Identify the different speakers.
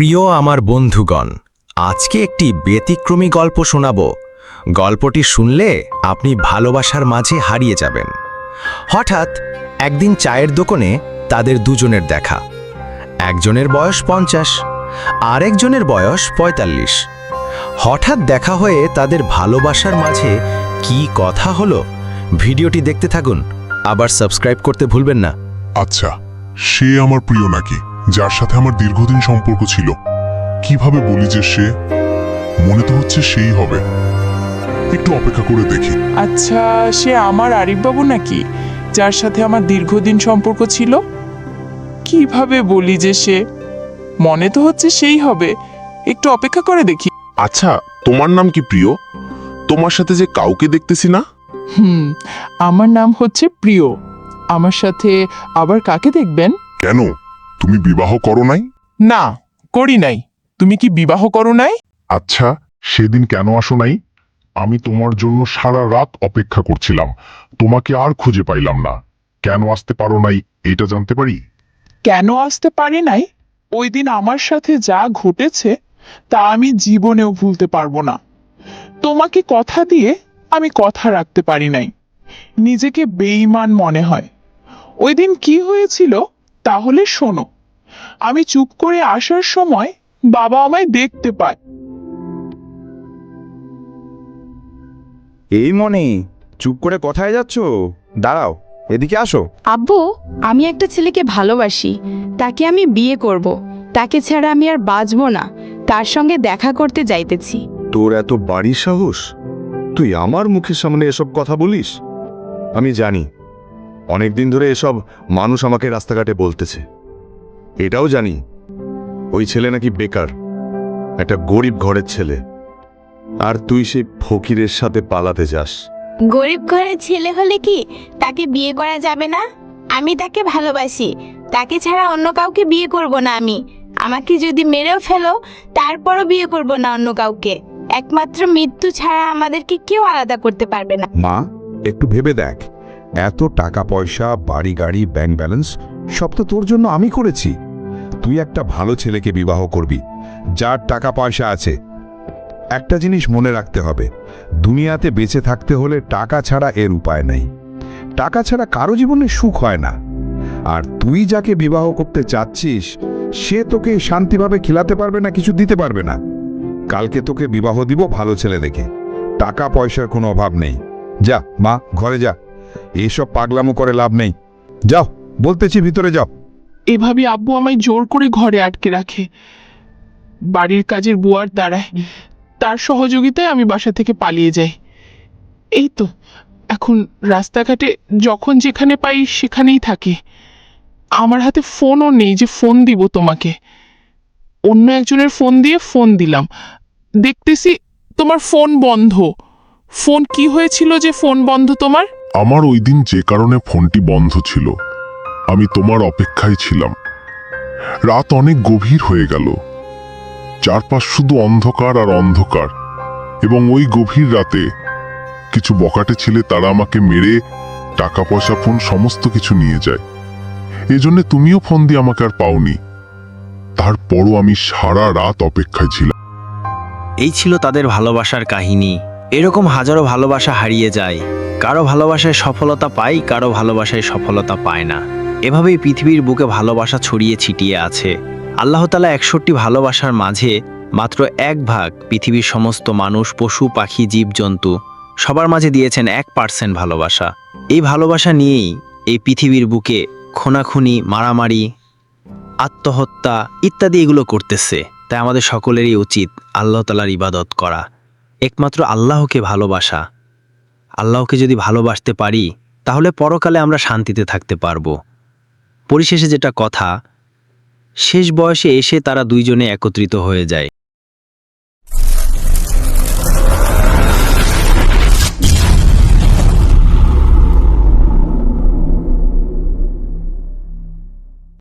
Speaker 1: প্রিয় আমার বন্ধুগণ, আজকে একটি ব্যতিক্রমী গল্প শোনাব। গল্পটি শুনলে আপনি ভালোবাসার মাঝে হারিয়ে যাবেন। হঠাৎ একদিন চায়ের দোকানে তাদের দুজনের দেখা। একজনের বয়স পঞ্চাশ আরেকজনের বয়স পঁয়তাল্লিশ। হঠাৎ দেখা হয়ে তাদের ভালোবাসার মাঝে কি কথা হলো, ভিডিওটি দেখতে থাকুন। আবার সাবস্ক্রাইব করতে ভুলবেন না।
Speaker 2: আচ্ছা সে আমার প্রিয় নাকি? যার সাথে আমার দীর্ঘদিন সম্পর্ক ছিল। কীভাবে বলি যে সে? মনে তো হচ্ছে সেই হবে। একটু অপেক্ষা করে দেখি।
Speaker 3: আচ্ছা সে আমার আরিফবাবু নাকি যার সাথে আমার দীর্ঘদিন সম্পর্ক ছিল? কীভাবে বলি যে সে? মনে তো হচ্ছে সেই হবে। একটু অপেক্ষা করে দেখি।
Speaker 4: আচ্ছা তোমার নাম কি প্রিয়? তোমার সাথে যে কাউকে দেখতেছি না?
Speaker 3: হুম আমার নাম হচ্ছে প্রিয়। আমার সাথে আবার কাকে দেখবেন?
Speaker 2: কেন? তুমি বিবাহ করো নাই?
Speaker 3: না করি নাই। তুমি কি বিবাহ করো নাই?
Speaker 2: আচ্ছা সেদিন কেন আসো নাই? আমি তোমার জন্য সারা রাত অপেক্ষা করছিলাম। তোমাকে আর খুঁজে পাইলাম না। কেন আসতে পারো নাই এটা জানতে পারি?
Speaker 3: কেন আসতে পারি নাই? ওই দিন আমার সাথে যা ঘটেছে তা আমি জীবনেও ভুলতে পারব না। তোমাকে কথা দিয়ে আমি কথা রাখতে পারি নাই। নিজেকে বেঈমান মনে হয়। ওই দিন কি হয়েছিল? তাহলে শোনো আমি চুপ করে আসার সময় বাবা আমায় দেখতে পায়।
Speaker 5: এই মনে চুপ করে কোথায় যাচ্ছ? দাঁড়াও এদিকে আসো।
Speaker 6: আব্বু আমি একটা ছেলেকে ভালোবাসি তাকে আমি বিয়ে করব। তাকে ছাড়া আমি আর বাঁচব না তার সঙ্গে দেখা করতে যাইতেছি।
Speaker 5: তোর এত বাড়ির সাহস? তুই আমার মুখের সামনে এসব কথা বলিস? আমি জানি। অনেক দিন ধরে এসব মানুষ আমাকে রাস্তাঘাটে বলতেছে। এটাও জানি ওই ছেলে নাকি বেকার একটা গরিব ঘরের ছেলে। আর তুই সেই ফকিরের সাথে পালাতে যাস।
Speaker 7: গরিব ঘরের ছেলে হলে কি তাকে বিয়ে করা যাবে না? আমি তাকে ভালোবাসি তাকে ছাড়া অন্য কাউকে বিয়ে করব না আমি। আমাকে যদি মেরেও ফেলো তারপরও বিয়ে করব না অন্য কাউকে। একমাত্র মৃত্যু ছাড়া আমাদেরকে কেউ আলাদা করতে পারবে না।
Speaker 8: মা একটু ভেবে দেখ। এত টাকা পয়সা, বাড়ি গাড়ি ব্যাংক ব্যালেন্স সব তো তোর জন্য আমি করেছি। তুই একটা ভালো ছেলেকে বিবাহ করবি, যার টাকা পয়সা আছে। একটা জিনিস মনে রাখতে হবে, দুনিয়াতে বেঁচে থাকতে হলে টাকা ছাড়া এর উপায় নেই। টাকা ছাড়া কারও জীবনে সুখ হয় না। আর তুই যাকে বিবাহ করতে চাচ্ছিস, সে তোকে শান্তিভাবে খেলাতে পারবে না, কিছু দিতে পারবে না। কালকে তোকে বিবাহ দিব ভালো ছেলে দেখে। টাকা পয়সার কোনো অভাব নেই। যা, মা, ঘরে যা। এসব পাগলামো করে লাভ নেই। যাও, বলতেছি ভিতরে যাও।
Speaker 3: এভাবে আব্বু আমায় জোর করে ঘরে আটকে রাখে। বাড়ির কাজের বুয়ার দ্বারায়। তার সহযোগিতায় আমি বাসা থেকে পালিয়ে যাই। এই তো, এখন রাস্তাঘাটে যখন যেখানে পাই সেখানেই থাকে। আমার হাতে ফোনও নেই যে ফোন দিব তোমাকে। অন্য একজনের ফোন দিয়ে ফোন দিলাম। দেখতেছি তোমার ফোন বন্ধ। ফোন কি হয়েছিল যে ফোন বন্ধ তোমার?
Speaker 2: আমার ওই দিন যে কারণে ফোনটি বন্ধ ছিল আমি তোমার অপেক্ষায় ছিলাম। রাত অনেক গভীর হয়ে গেল। চারপাশ শুধু অন্ধকার আর অন্ধকার এবং ওই গভীর রাতে কিছু বকাটে ছেলে তারা আমাকে মেরে টাকা পয়সা ফোন সমস্ত কিছু নিয়ে যায়। এজন্য তুমিও ফোন দিয়ে আমাকে আর পাওনি। তারপরও আমি সারা রাত অপেক্ষায় ছিলাম।
Speaker 1: এই ছিল তাদের ভালোবাসার কাহিনী। এরকম হাজারো ভালোবাসা হারিয়ে যায়। কারও ভালোবাসায় সফলতা পাই, কারও ভালোবাসায় সফলতা পায় না। এভাবেই পৃথিবীর বুকে ভালোবাসা ছড়িয়ে ছিটিয়ে আছে। আল্লাহতালা একষট্টি ভালোবাসার মাঝে মাত্র এক ভাগ পৃথিবীর সমস্ত মানুষ, পশু, পাখি, জীবজন্তু সবার মাঝে দিয়েছেন এক পার্সেন্ট ভালোবাসা। এই ভালোবাসা নিয়েই এই পৃথিবীর বুকে খুনাখুনি, মারামারি, আত্মহত্যা ইত্যাদি এগুলো করতেছে। তাই আমাদের সকলেরই উচিত আল্লাহ তালার ইবাদত করা। একমাত্র আল্লাহকে ভালোবাসা। আল্লাহকে যদি ভালোবাসতে পারি, তাহলে পরকালে আমরা শান্তিতে থাকতে পারব। পরিশেষে যেটা কথা, শেষ বয়সে এসে তারা দুইজনে একত্রিত হয়ে যায়।